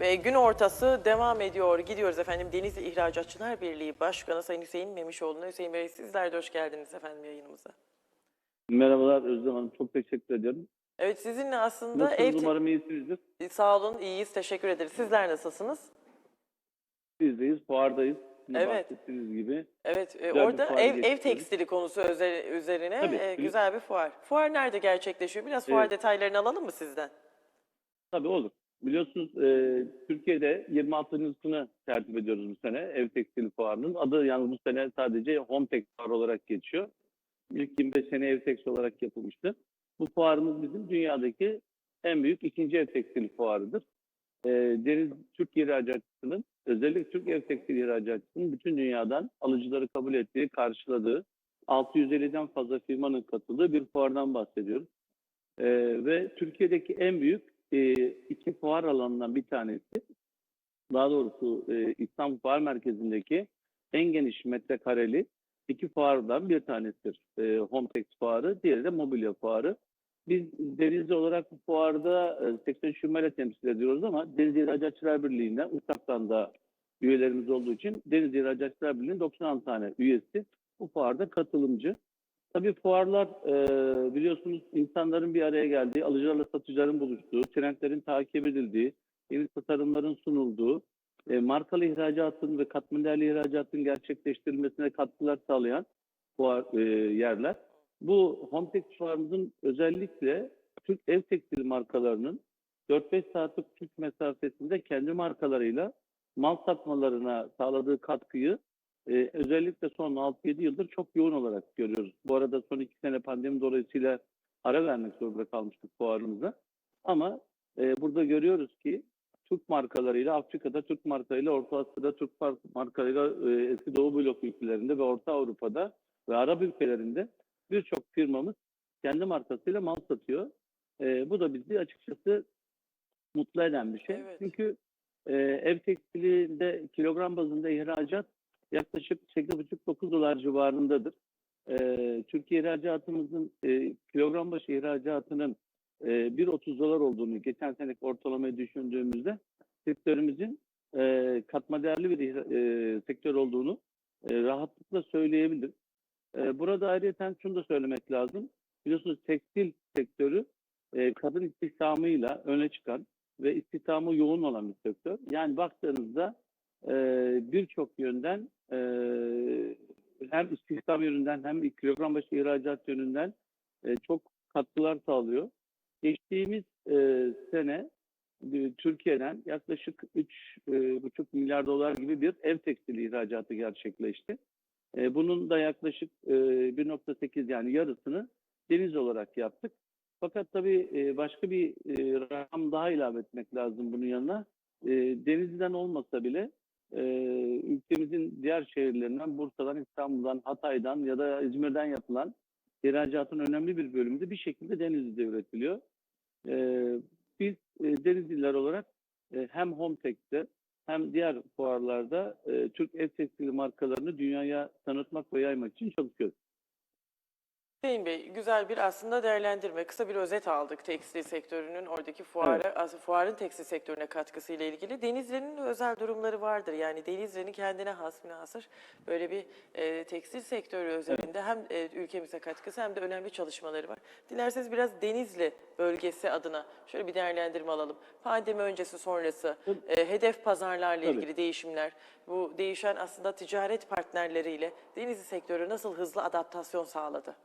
Ve gün ortası devam ediyor. Gidiyoruz efendim Denizli İhracatçılar Birliği Başkanı Sayın Hüseyin Memişoğlu'na. Hüseyin Bey sizler de hoş geldiniz efendim yayınımıza. Merhabalar Özlem Hanım. Çok teşekkür ediyorum. Evet sizinle aslında Nasılsınız? ev... Umarım iyisinizdir. Sağ olun iyiyiz teşekkür ederiz. Sizler nasılsınız? Bizdeyiz, fuardayız. Sizin Evet. bahsettiğiniz gibi. Evet e, orada ev, ev tekstili konusu üzerine Tabii. e, güzel bir fuar. Fuar nerede gerçekleşiyor? Biraz fuar Evet. detaylarını alalım mı sizden? Tabii olur. Biliyorsunuz e, Türkiye'de 26.sını tertip ediyoruz bu sene ev tekstili fuarının. Adı yalnız bu sene sadece Hometex fuarı olarak geçiyor. İlk 25 sene ev tekstili olarak yapılmıştı. Bu fuarımız bizim dünyadaki en büyük ikinci ev tekstili fuarıdır. E, Deniz Türk ihracatçısının, özellikle Türk ev tekstili ihracatçısının bütün dünyadan alıcıları kabul ettiği, karşıladığı 650'den fazla firmanın katıldığı bir fuardan bahsediyoruz. E, ve Türkiye'deki en büyük e, iki fuar alanından bir tanesi. Daha doğrusu e, İstanbul Fuar Merkezi'ndeki en geniş metrekareli iki fuardan bir tanesidir. E, Hometex fuarı, diğeri de mobilya fuarı. Biz Denizli olarak bu fuarda e, 83 firmayla temsil ediyoruz ama Denizli İhracatçılar Birliği'nden, USAK'tan da üyelerimiz olduğu için Denizli İhracatçılar Birliği'nin 96 tane üyesi bu fuarda katılımcı. Tabii fuarlar e, biliyorsunuz insanların bir araya geldiği, alıcılarla satıcıların buluştuğu, trendlerin takip edildiği, yeni tasarımların sunulduğu, e, markalı ihracatın ve katma değerli ihracatın gerçekleştirilmesine katkılar sağlayan fuar e, yerler. Bu Hometex fuarımızın özellikle Türk ev tekstil markalarının 4-5 saatlik Türk mesafesinde kendi markalarıyla mal satmalarına sağladığı katkıyı ee, özellikle son 6-7 yıldır çok yoğun olarak görüyoruz. Bu arada son 2 sene pandemi dolayısıyla ara vermek zorunda kalmıştık fuarımıza. Ama e, burada görüyoruz ki Türk markalarıyla Afrika'da, Türk markalarıyla Orta Asya'da, Türk mar- markalarıyla e, eski Doğu blok ülkelerinde ve Orta Avrupa'da ve Arap ülkelerinde birçok firmamız kendi markasıyla mal satıyor. E, bu da bizi açıkçası mutlu eden bir şey. Evet. Çünkü e, ev tekstilinde kilogram bazında ihracat yaklaşık 8,5-9 dolar civarındadır. Ee, Türkiye ihracatımızın e, kilogram başı ihracatının e, 1.30 dolar olduğunu geçen seneki ortalamayı düşündüğümüzde sektörümüzün e, katma değerli bir e, sektör olduğunu e, rahatlıkla söyleyebiliriz. E, burada ayrıca şunu da söylemek lazım. Biliyorsunuz tekstil sektörü e, kadın istihdamıyla öne çıkan ve istihdamı yoğun olan bir sektör. Yani baktığınızda e, birçok yönden e, hem istihdam yönünden hem kilogram başı ihracat yönünden e, çok katkılar sağlıyor. Geçtiğimiz e, sene e, Türkiye'den yaklaşık 3,5 milyar dolar gibi bir ev tekstili ihracatı gerçekleşti. E, bunun da yaklaşık e, 1.8 yani yarısını deniz olarak yaptık. Fakat tabii e, başka bir e, rakam daha ilave etmek lazım bunun yanına. E, denizden olmasa bile e, ülkemizin diğer şehirlerinden, Bursa'dan, İstanbul'dan, Hatay'dan ya da İzmir'den yapılan ihracatın önemli bir bölümü de bir şekilde Denizli'de üretiliyor. E, biz e, Denizliler olarak e, hem Hometex'te hem diğer fuarlarda e, Türk ev tekstili markalarını dünyaya tanıtmak ve yaymak için çalışıyoruz. Hüseyin Bey, güzel bir aslında değerlendirme, kısa bir özet aldık tekstil sektörünün oradaki fuara, aslında fuarın tekstil sektörüne katkısıyla ilgili. Denizli'nin özel durumları vardır. Yani Denizli'nin kendine has münhasır böyle bir e, tekstil sektörü özelinde hem e, ülkemize katkısı hem de önemli çalışmaları var. Dilerseniz biraz Denizli bölgesi adına şöyle bir değerlendirme alalım. Pandemi öncesi sonrası, e, hedef pazarlarla Tabii. ilgili değişimler, bu değişen aslında ticaret partnerleriyle Denizli sektörü nasıl hızlı adaptasyon sağladı?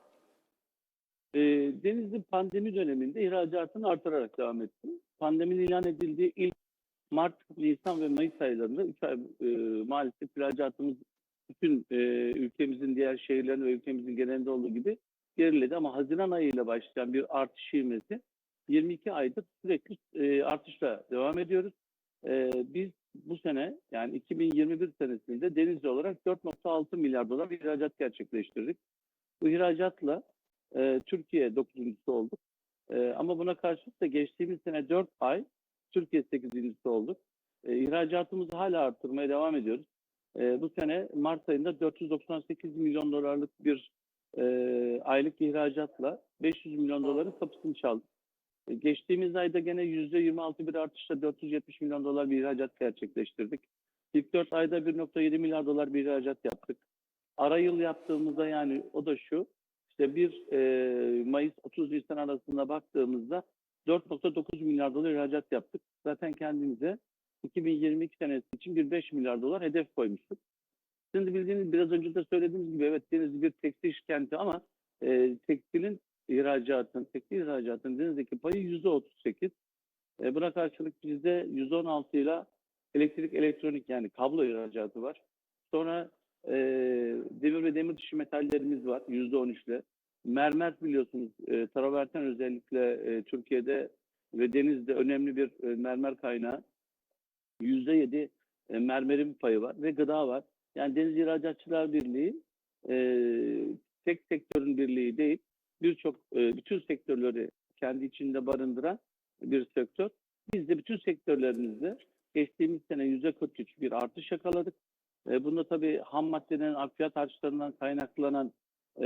E, Denizli pandemi döneminde ihracatını artırarak devam etti. Pandeminin ilan edildiği ilk Mart, Nisan ve Mayıs aylarında 3 ay e, maalesef ihracatımız bütün e, ülkemizin diğer şehirlerinde ve ülkemizin genelinde olduğu gibi geriledi. Ama Haziran ayıyla başlayan bir artış ivmesi 22 aydır sürekli e, artışla devam ediyoruz. E, biz bu sene yani 2021 senesinde Denizli olarak 4.6 milyar dolar ihracat gerçekleştirdik. Bu ihracatla e, Türkiye 9.sü olduk. E, ama buna karşılık da geçtiğimiz sene 4 ay Türkiye 8.sü olduk. E, ihracatımızı hala arttırmaya devam ediyoruz. E, bu sene Mart ayında 498 milyon dolarlık bir e, aylık ihracatla 500 milyon doların kapısını çaldık. E, Geçtiğimiz ayda gene %26 bir artışla 470 milyon dolar bir ihracat gerçekleştirdik. İlk 4 ayda 1.7 milyar dolar bir ihracat yaptık. Ara yıl yaptığımızda yani o da şu, işte 1 e, Mayıs 30 Nisan arasında baktığımızda 4.9 milyar dolar ihracat yaptık. Zaten kendimize 2022 senesi için bir 5 milyar dolar hedef koymuştuk. Şimdi bildiğiniz biraz önce de söylediğimiz gibi evet Denizli bir tekstil kenti ama e, tekstilin ihracatın, tekstil ihracatının denizdeki payı yüzde 38. E, buna karşılık bizde 116 ile elektrik elektronik yani kablo ihracatı var. Sonra e, demir ve demir dışı metallerimiz var yüzde 13 ile. Mermer biliyorsunuz e, traverten özellikle e, Türkiye'de ve denizde önemli bir e, mermer kaynağı. Yüzde 7 e, mermerin payı var ve gıda var. Yani Deniz İhracatçılar Birliği e, tek sektörün birliği değil, birçok e, bütün sektörleri kendi içinde barındıran bir sektör. Biz de bütün sektörlerimizde geçtiğimiz sene yüzde 43 bir artış yakaladık. E, bunda tabii ham maddelerin fiyat artışlarından kaynaklanan e,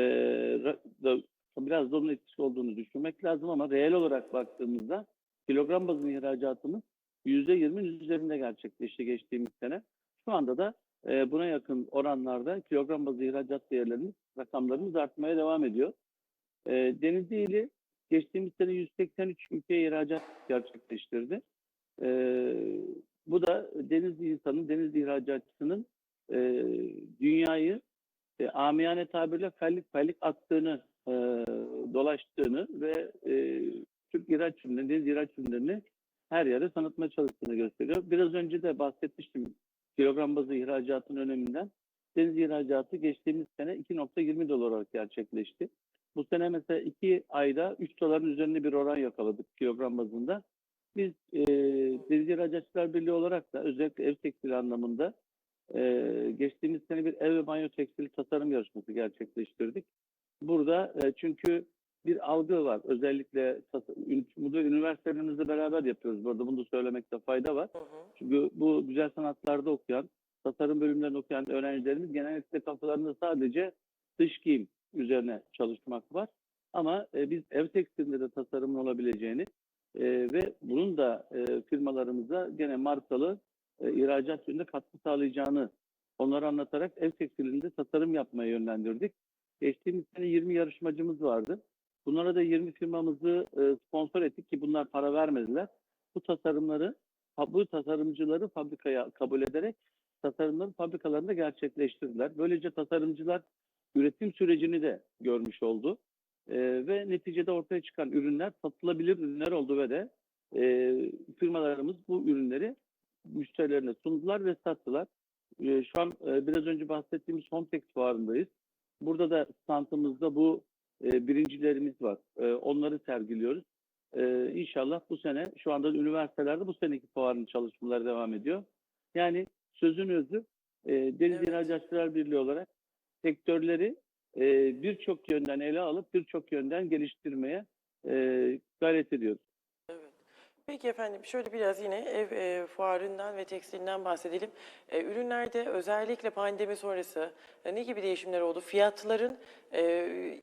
da, biraz da onun etkisi olduğunu düşünmek lazım ama reel olarak baktığımızda kilogram bazında ihracatımız yüzde 20'nin üzerinde gerçekleşti geçtiğimiz sene. Şu anda da e, buna yakın oranlarda kilogram bazı ihracat değerlerimiz, rakamlarımız artmaya devam ediyor. E, Denizli ili geçtiğimiz sene 183 ülkeye ihracat gerçekleştirdi. E, bu da Denizli insanın, Denizli ihracatçısının e, dünyayı e, amiyane tabirle fellik fellik attığını, e, dolaştığını ve e, Türk ihraç ürünlerini, deniz ihraç ürünlerini her yere tanıtmaya çalıştığını gösteriyor. Biraz önce de bahsetmiştim kilogram bazı ihracatın öneminden. Deniz ihracatı geçtiğimiz sene 2.20 dolar olarak gerçekleşti. Bu sene mesela 2 ayda 3 doların üzerinde bir oran yakaladık kilogram bazında. Biz e, Deniz İhracatçılar Birliği olarak da özellikle ev tekstili anlamında e, geçtiğimiz sene bir ev ve banyo tekstili tasarım yarışması gerçekleştirdik. Burada e, çünkü bir algı var. Özellikle burada üniversitelerimizle beraber yapıyoruz. Burada bunu da söylemekte fayda var. Hı hı. Çünkü bu güzel sanatlarda okuyan, tasarım bölümlerinde okuyan öğrencilerimiz genellikle kafalarında sadece dış giyim üzerine çalışmak var. Ama e, biz ev tekstilinde de tasarımın olabileceğini e, ve bunun da e, firmalarımıza gene markalı e, ihracat yönünde katkı sağlayacağını onları anlatarak ev tekstilinde tasarım yapmaya yönlendirdik. Geçtiğimiz sene 20 yarışmacımız vardı. Bunlara da 20 firmamızı e, sponsor ettik ki bunlar para vermediler. Bu tasarımları bu tasarımcıları fabrikaya kabul ederek tasarımları fabrikalarında gerçekleştirdiler. Böylece tasarımcılar üretim sürecini de görmüş oldu. Ee, ve neticede ortaya çıkan ürünler satılabilir ürünler oldu ve de e, firmalarımız bu ürünleri müşterilerine sundular ve sattılar. Ee, şu an e, biraz önce bahsettiğimiz Homtex fuarındayız. Burada da standımızda bu e, birincilerimiz var. E, onları sergiliyoruz. Ee, inşallah bu sene şu anda üniversitelerde bu seneki fuarın çalışmaları devam ediyor. Yani sözün özü e, Deniz Evet. İhracatçılar Birliği olarak sektörleri e, birçok yönden ele alıp birçok yönden geliştirmeye e, gayret ediyoruz. Peki efendim şöyle biraz yine ev e, fuarından ve tekstilinden bahsedelim. E, ürünlerde özellikle pandemi sonrası e, ne gibi değişimler oldu? Fiyatların e,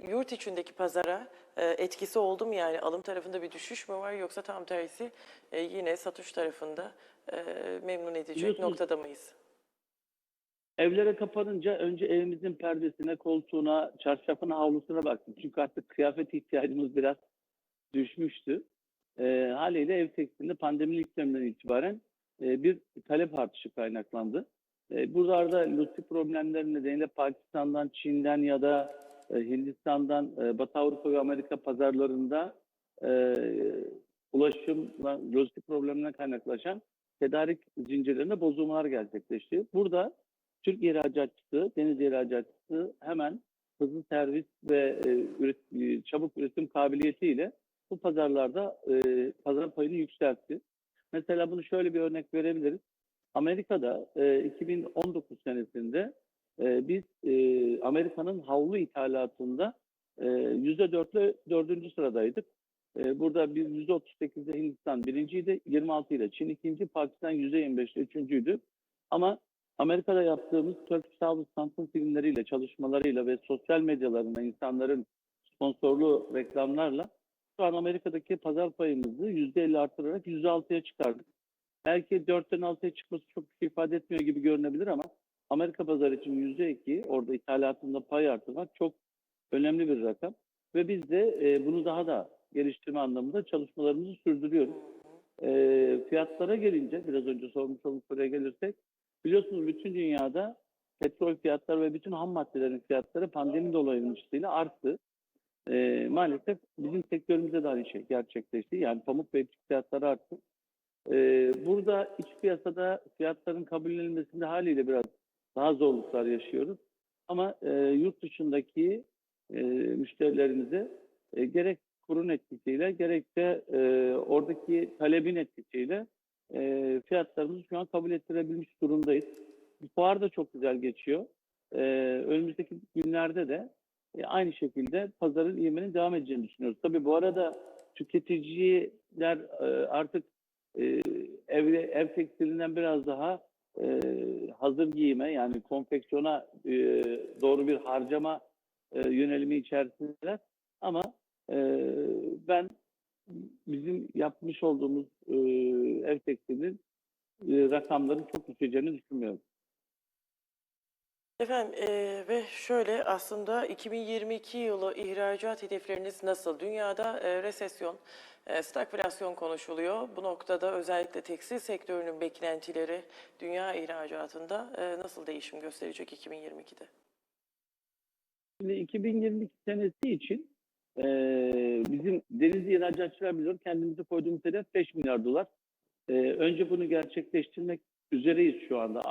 yurt içindeki pazara e, etkisi oldu mu? Yani alım tarafında bir düşüş mü var yoksa tam tersi e, yine satış tarafında e, memnun edecek Biliyorsunuz- noktada mıyız? Evlere kapanınca önce evimizin perdesine, koltuğuna, çarşafına, havlusuna baktık. Çünkü artık kıyafet ihtiyacımız biraz düşmüştü. E, haliyle ev tekstilinde pandemilik dönemden itibaren e, bir talep artışı kaynaklandı. E, buralarda lojistik problemler nedeniyle Pakistan'dan, Çin'den ya da e, Hindistan'dan, e, Batı Avrupa ve Amerika pazarlarında e, ulaşımla, lojistik problemlerine kaynaklaşan tedarik zincirlerinde bozulmalar gerçekleşti. Burada Türk ihracatçısı, deniz ihracatçısı hemen hızlı servis ve e, üret- çabuk üretim kabiliyetiyle bu pazarlarda e, pazar payını yükseltti. Mesela bunu şöyle bir örnek verebiliriz. Amerika'da e, 2019 senesinde e, biz e, Amerika'nın havlu ithalatında e, %4'le dördüncü sıradaydık. E, burada biz %38'de Hindistan birinciydi, 26 ile Çin ikinci, Pakistan %25'te üçüncüydü. Ama Amerika'da yaptığımız Turkish House tanıtım filmleriyle, çalışmalarıyla ve sosyal medyalarında insanların sponsorlu reklamlarla Şu an Amerika'daki pazar payımızı %50 artırarak %6'ya çıkardık. Belki 4'ten 6'ya çıkması çok bir şey ifade etmiyor gibi görünebilir ama Amerika pazarı için %2 orada ithalatında pay artırmak çok önemli bir rakam. Ve biz de e, bunu daha da geliştirme anlamında çalışmalarımızı sürdürüyoruz. E, fiyatlara gelince, biraz önce sormuş olduğum soruya gelirsek, biliyorsunuz bütün dünyada petrol fiyatları ve bütün ham maddelerin fiyatları pandemi dolayısıyla arttı. E, maalesef bizim sektörümüzde de aynı şey gerçekleşti. Yani pamuk ve iplik fiyatları arttı. E, burada iç piyasada fiyatların kabullenilmesinde haliyle biraz daha zorluklar yaşıyoruz. Ama e, yurt dışındaki e, müşterilerimize e, gerek kurun etkisiyle gerek de e, oradaki talebin etkisiyle e, fiyatlarımızı şu an kabul ettirebilmiş durumdayız. Fuar da çok güzel geçiyor. E, önümüzdeki günlerde de e, aynı şekilde pazarın ivmenin devam edeceğini düşünüyoruz. Tabii bu arada tüketiciler e, artık e, ev, ev tekstilinden biraz daha e, hazır giyime yani konfeksiyona doğru bir harcama yönelimi içerisindeler. Ama ben bizim yapmış olduğumuz ev tekstilinin e, rakamların çok düşeceğini düşünmüyorum. Efendim eee, ve şöyle aslında 2022 yılı ihracat hedefleriniz nasıl? Dünyada eee, resesyon, eee, stagflasyon konuşuluyor. Bu noktada özellikle tekstil sektörünün beklentileri dünya ihracatında eee, nasıl değişim gösterecek 2022'de? Şimdi 2022 senesi için e, bizim deniz ihracatçılar biliyor kendimize koyduğumuz hedef 5 milyar dolar. E, önce bunu gerçekleştirmek üzereyiz şu anda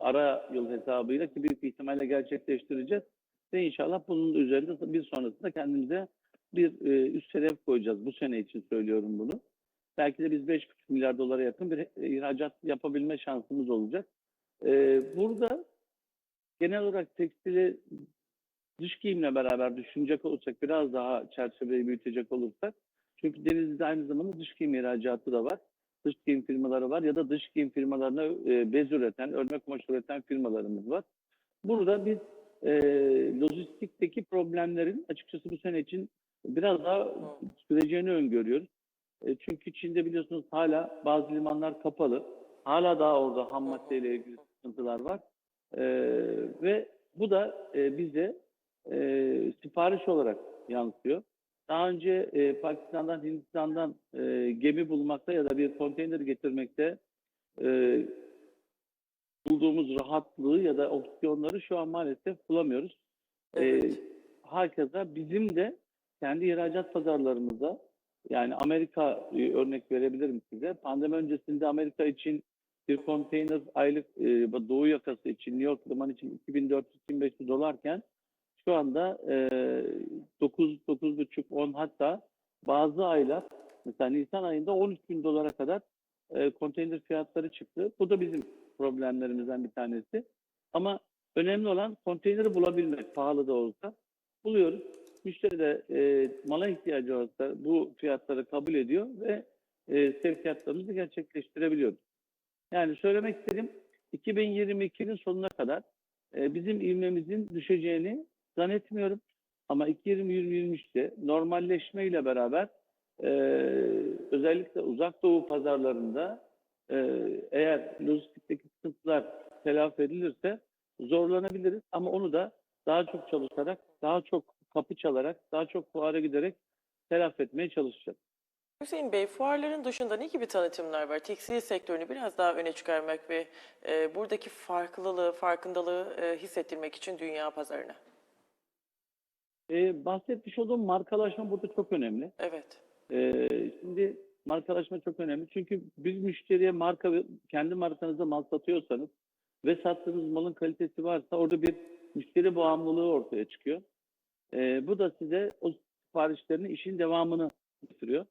ara yıl hesabıyla ki büyük bir ihtimalle gerçekleştireceğiz. Ve inşallah bunun üzerinde bir sonrasında kendimize bir e, üst hedef koyacağız. Bu sene için söylüyorum bunu. Belki de biz 5,5 milyar dolara yakın bir ihracat yapabilme şansımız olacak. E, burada genel olarak tekstili dış giyimle beraber düşünecek olursak, biraz daha çerçeveyi büyütecek olursak, çünkü Denizli'de aynı zamanda dış giyim ihracatı da var. Dış giyim firmaları var ya da dış giyim firmalarına e, bez üreten, örnek kumaş üreten firmalarımız var. Burada biz e, lojistikteki problemlerin açıkçası bu sene için biraz daha süreceğini öngörüyoruz. E, çünkü Çin'de biliyorsunuz hala bazı limanlar kapalı. Hala daha orada ham maddeyle ilgili sıkıntılar var. E, ve bu da e, bize e, sipariş olarak yansıyor. Daha önce e, Pakistan'dan, Hindistan'dan e, gemi bulmakta ya da bir konteyner getirmekte e, bulduğumuz rahatlığı ya da opsiyonları şu an maalesef bulamıyoruz. Evet. E, hakeza bizim de kendi ihracat pazarlarımızda yani Amerika e, örnek verebilirim size. Pandemi öncesinde Amerika için bir konteyner aylık e, doğu yakası için New York liman için 2400-2500 dolarken şu anda e, 9 9,5 10 hatta bazı aylar mesela Nisan ayında 13 bin dolara kadar e, konteyner fiyatları çıktı. Bu da bizim problemlerimizden bir tanesi. Ama önemli olan konteyneri bulabilmek pahalı da olsa buluyoruz. Müşteri de e, mala ihtiyacı olsa bu fiyatları kabul ediyor ve e, sevkiyatlarımızı gerçekleştirebiliyoruz. Yani söylemek istediğim 2022'nin sonuna kadar e, bizim ivmemizin düşeceğini zannetmiyorum. Ama 2023'te normalleşmeyle beraber e, özellikle uzak doğu pazarlarında e, eğer lojistikteki sıkıntılar telafi edilirse zorlanabiliriz. Ama onu da daha çok çalışarak, daha çok kapı çalarak, daha çok fuara giderek telafi etmeye çalışacağız. Hüseyin Bey, fuarların dışında ne gibi tanıtımlar var? Tekstil sektörünü biraz daha öne çıkarmak ve e, buradaki farklılığı, farkındalığı e, hissettirmek için dünya pazarına. E, bahsetmiş olduğum markalaşma burada çok önemli. Evet. Ee, şimdi markalaşma çok önemli. Çünkü bir müşteriye marka kendi markanızda mal satıyorsanız ve sattığınız malın kalitesi varsa orada bir müşteri bağımlılığı ortaya çıkıyor. Ee, bu da size o siparişlerin işin devamını getiriyor.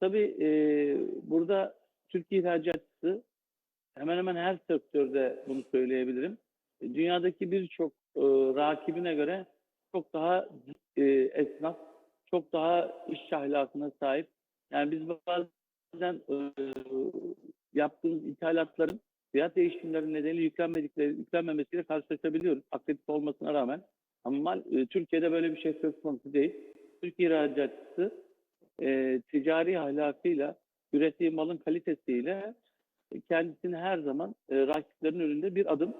Tabii e, burada Türkiye ihracatçısı hemen hemen her sektörde bunu söyleyebilirim. E, Dünyadaki birçok e, rakibine göre çok daha e, esnaf, çok daha iş ahlakına sahip. Yani biz bazen e, yaptığımız ithalatların fiyat değişimleri nedeniyle yüklenmedikleri, yüklenmemesiyle karşılaşabiliyoruz. Akredite olmasına rağmen. Ama e, Türkiye'de böyle bir şey söz konusu değil. Türkiye ihracatçısı e, ticari ahlakıyla, ürettiği malın kalitesiyle kendisini her zaman e, rakiplerin önünde bir adım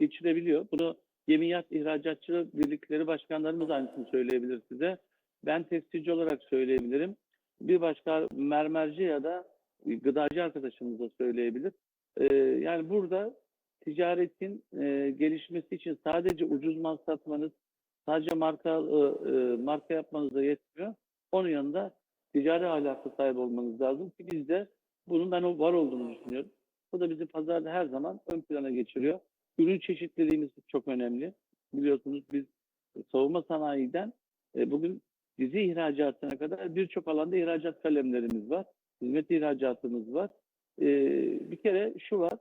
geçirebiliyor. Bunu Gemiyat İhracatçı Birlikleri Başkanlarımız aynısını söyleyebilir size. Ben tekstilci olarak söyleyebilirim. Bir başka mermerci ya da gıdacı arkadaşımız da söyleyebilir. E, yani burada ticaretin e, gelişmesi için sadece ucuz mal satmanız, sadece marka e, e, marka yapmanız da yetmiyor. Onun yanında ticari ahlakı sahip olmanız lazım ki biz de bunun ben var olduğunu düşünüyorum. Bu da bizi pazarda her zaman ön plana geçiriyor. Ürün çeşitliliğimiz çok önemli. Biliyorsunuz biz savunma sanayiden e, bugün dizi ihracatına kadar birçok alanda ihracat kalemlerimiz var. Hizmet ihracatımız var. E, bir kere şu var,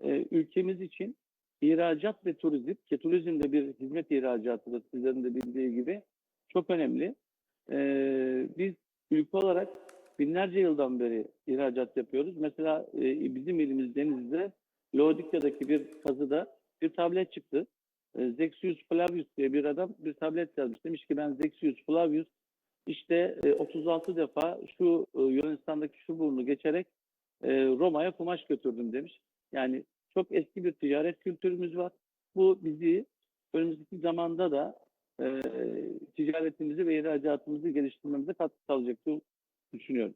e, ülkemiz için ihracat ve turizm, ki turizm de bir hizmet ihracatıdır sizlerin de bildiği gibi, çok önemli. E, biz ülke olarak binlerce yıldan beri ihracat yapıyoruz. Mesela e, bizim ilimiz Denizli'de Laodikya'daki bir kazıda bir tablet çıktı. E, Zexius Flavius diye bir adam bir tablet yazmış. Demiş ki ben Zexius Flavius işte e, 36 defa şu e, Yunanistan'daki şu burnu geçerek e, Roma'ya kumaş götürdüm demiş. Yani çok eski bir ticaret kültürümüz var. Bu bizi önümüzdeki zamanda da e, ticaretimizi ve ihracatımızı geliştirmemize katkı sağlayacaktır düşünüyorum.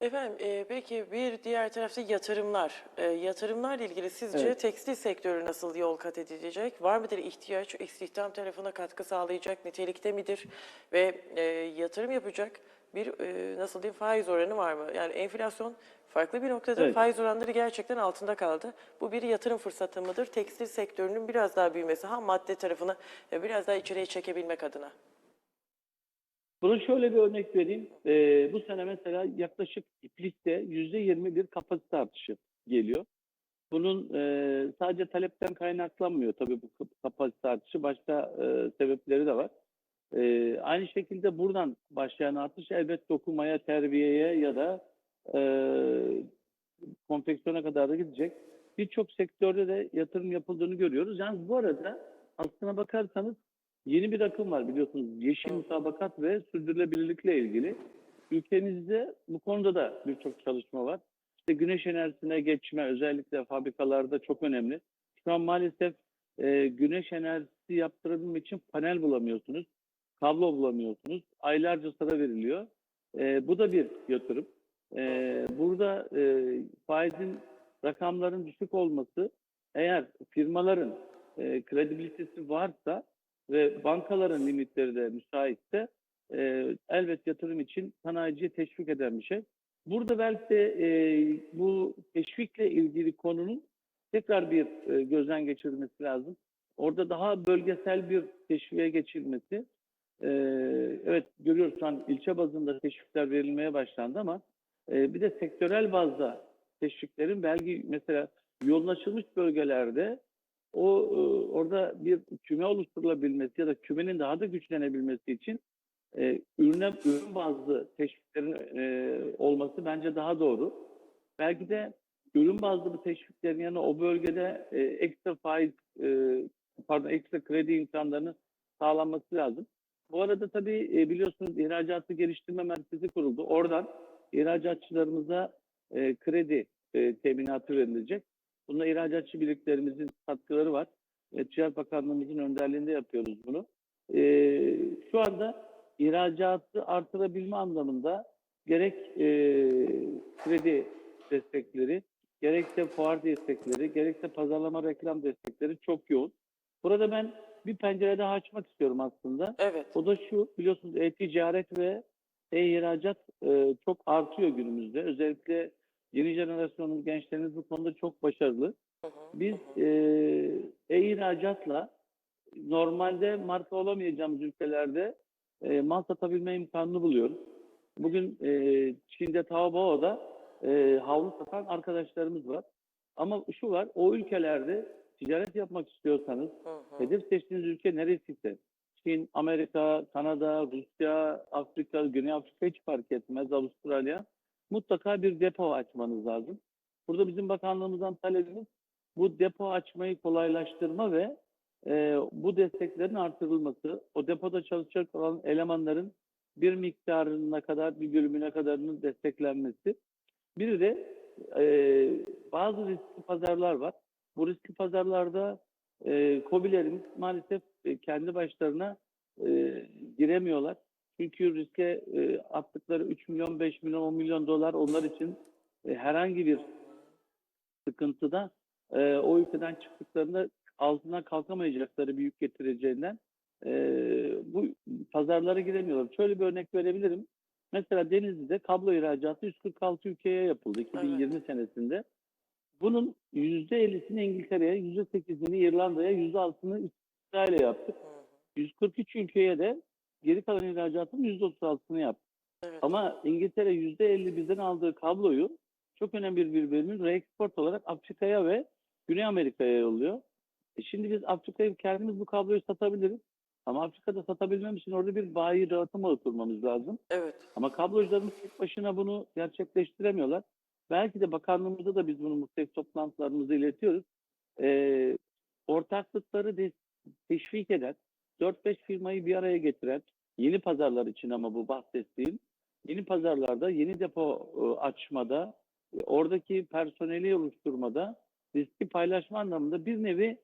Efendim, e, peki bir diğer tarafta yatırımlar. E, yatırımlarla ilgili sizce Evet. tekstil sektörü nasıl yol kat edilecek? Var mıdır ihtiyaç, istihdam tarafına katkı sağlayacak nitelikte midir? Ve e, yatırım yapacak bir e, nasıl diyeyim faiz oranı var mı? Yani enflasyon farklı bir noktada Evet. faiz oranları gerçekten altında kaldı. Bu bir yatırım fırsatı mıdır? Tekstil sektörünün biraz daha büyümesi, ham madde tarafını e, biraz daha içeriye çekebilmek adına. Bunu şöyle bir örnek vereyim. Ee, bu sene mesela yaklaşık iplikte yüzde yirmi bir kapasite artışı geliyor. Bunun e, sadece talepten kaynaklanmıyor tabii bu kap- kapasite artışı. Başka e, sebepleri de var. E, aynı şekilde buradan başlayan artış elbette dokumaya, terbiyeye ya da e, konfeksiyona kadar da gidecek. Birçok sektörde de yatırım yapıldığını görüyoruz. Yalnız bu arada aslına bakarsanız yeni bir akım var biliyorsunuz. Yeşil mutabakat ve sürdürülebilirlikle ilgili. Ülkemizde bu konuda da birçok çalışma var. İşte güneş enerjisine geçme özellikle fabrikalarda çok önemli. Şu an maalesef e, güneş enerjisi yaptırabilmek için panel bulamıyorsunuz. Kablo bulamıyorsunuz. Aylarca sıra veriliyor. E, bu da bir yatırım. E, burada e, faizin rakamların düşük olması eğer firmaların e, kredibilitesi varsa ve bankaların limitleri de müsaitse e, elbet yatırım için sanayiciye teşvik eden bir şey. Burada belki de e, bu teşvikle ilgili konunun tekrar bir e, gözden geçirilmesi lazım. Orada daha bölgesel bir teşviğe geçilmesi. E, evet görüyoruz şu ilçe bazında teşvikler verilmeye başlandı ama e, bir de sektörel bazda teşviklerin belki mesela yoğunlaşılmış bölgelerde o e, orada bir küme oluşturulabilmesi ya da kümenin daha da güçlenebilmesi için e, ürüne ürün bazlı teşviklerin e, olması bence daha doğru. Belki de ürün bazlı bu teşviklerin yanına o bölgede e, ekstra faiz e, pardon ekstra kredi imkanlarının sağlanması lazım. Bu arada tabii e, biliyorsunuz ihracatı geliştirme merkezi kuruldu. Oradan ihracatçılarımıza e, kredi e, teminatı verilecek. Bunda ihracatçı birliklerimizin katkıları var. E, Ticaret Bakanlığımızın önderliğinde yapıyoruz bunu. E, şu anda ihracatı artırabilme anlamında gerek e, kredi destekleri, gerekse fuar destekleri, gerekse pazarlama reklam destekleri çok yoğun. Burada ben bir pencere daha açmak istiyorum aslında. Evet. O da şu, biliyorsunuz e-ticaret ve e-ihracat e, çok artıyor günümüzde. Özellikle yeni jenerasyonun gençlerimiz bu konuda çok başarılı. Biz e, e-ihracatla normalde marka olamayacağımız ülkelerde e, mal satabilme imkanını buluyoruz. Bugün e, Çin'de Taobao'da e, havlu satan arkadaşlarımız var. Ama şu var, o ülkelerde ticaret yapmak istiyorsanız Hı hı. hedef seçtiğiniz ülke neresiyse Çin, Amerika, Kanada, Rusya, Afrika, Güney Afrika hiç fark etmez, Avustralya mutlaka bir depo açmanız lazım. Burada bizim bakanlığımızdan talebimiz bu depo açmayı kolaylaştırma ve e, bu desteklerin artırılması, o depoda çalışacak olan elemanların bir miktarına kadar, bir bölümüne kadarının desteklenmesi. Bir de e, bazı riskli pazarlar var. Bu riskli pazarlarda e, KOBİ'lerimiz maalesef e, kendi başlarına e, giremiyorlar. Çünkü riske e, attıkları 3 milyon, 5 milyon, 10 milyon dolar onlar için e, herhangi bir sıkıntıda e, o ülkeden çıktıklarında altından kalkamayacakları bir yük getireceğinden e, bu pazarlara giremiyorlar. Şöyle bir örnek verebilirim. Mesela Denizli'de kablo ihracatı 146 ülkeye yapıldı 2020 senesinde. Bunun %50'sini İngiltere'ye, %8'ini İrlanda'ya, %6'sını İsrail'e yaptık. Hı hı. 143 ülkeye de geri kalan ihracatın %36'sını yaptık. Evet. Ama İngiltere %50 bizden aldığı kabloyu çok önemli bir bölümünü reeksport olarak Afrika'ya ve Güney Amerika'ya yolluyor. E şimdi biz Afrika'ya kendimiz bu kabloyu satabiliriz. Ama Afrika'da satabilmem için orada bir bayi dağıtım ağı kurmamız lazım. Evet. Ama kablocularımız tek başına bunu gerçekleştiremiyorlar. Belki de bakanlığımızda da biz bunu mutlak toplantılarımızda iletiyoruz. Ee, ortaklıkları teşvik eden, 4-5 firmayı bir araya getiren, yeni pazarlar için ama bu bahsettiğim, yeni pazarlarda, yeni depo e, açmada, e, oradaki personeli oluşturmada, riski paylaşma anlamında bir nevi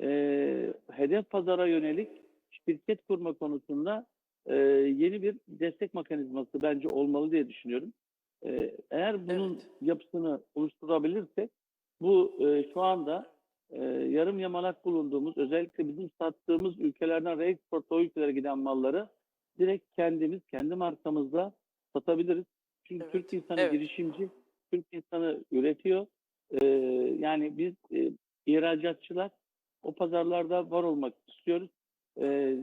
e, hedef pazara yönelik şirket kurma konusunda e, yeni bir destek mekanizması bence olmalı diye düşünüyorum. E, eğer bunun Evet. yapısını oluşturabilirsek bu e, şu anda e, yarım yamalak bulunduğumuz özellikle bizim sattığımız ülkelerden reeksportla o ülkelere giden malları direkt kendimiz kendi markamızla satabiliriz. Çünkü Evet, Türk insanı evet. girişimci, Türk insanı üretiyor. E, yani biz e, ihracatçılar o pazarlarda var olmak istiyoruz. E,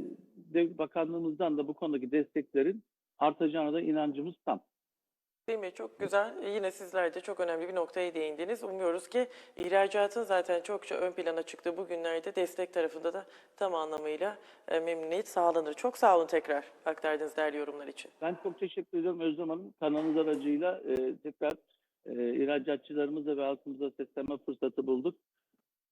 Bakanlığımızdan da bu konudaki desteklerin artacağına da inancımız tam. Değil mi? Çok güzel. E, Yine sizler de çok önemli bir noktaya değindiniz. Umuyoruz ki ihracatın zaten çokça ön plana çıktığı bu günlerde destek tarafında da tam anlamıyla e, memnuniyet sağlanır. Çok sağ olun tekrar aktardığınız değerli yorumlar için. Ben çok teşekkür ediyorum Özlem Hanım. Kanalınız aracıyla e, tekrar e, ihracatçılarımıza ve halkımıza seslenme fırsatı bulduk.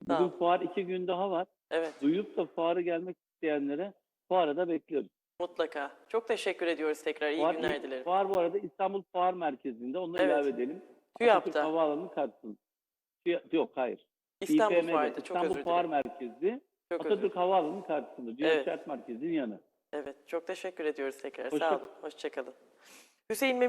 Bugün fuar iki gün daha var. Evet, Duyup da fuara gelmek isteyenlere fuara da bekliyoruz. Mutlaka. Çok teşekkür ediyoruz tekrar. İyi Fuar, günler dilerim. fuar bu arada İstanbul Fuar Merkezi'nde. Onu Evet. ilave edelim. Atatürk TÜYAP'ta. Havaalanı'nın karşısında. Yok hayır. İstanbul İFM'de, Fuar'da. Çok İstanbul Fuar. Merkezi. Çok Atatürk. Havaalanı'nın karşısında. Dünya Evet. Ticaret Merkezi'nin yanı. Evet, çok teşekkür ediyoruz tekrar. Hoşça Sağ olun. Hoşçakalın. Hüseyin Mem-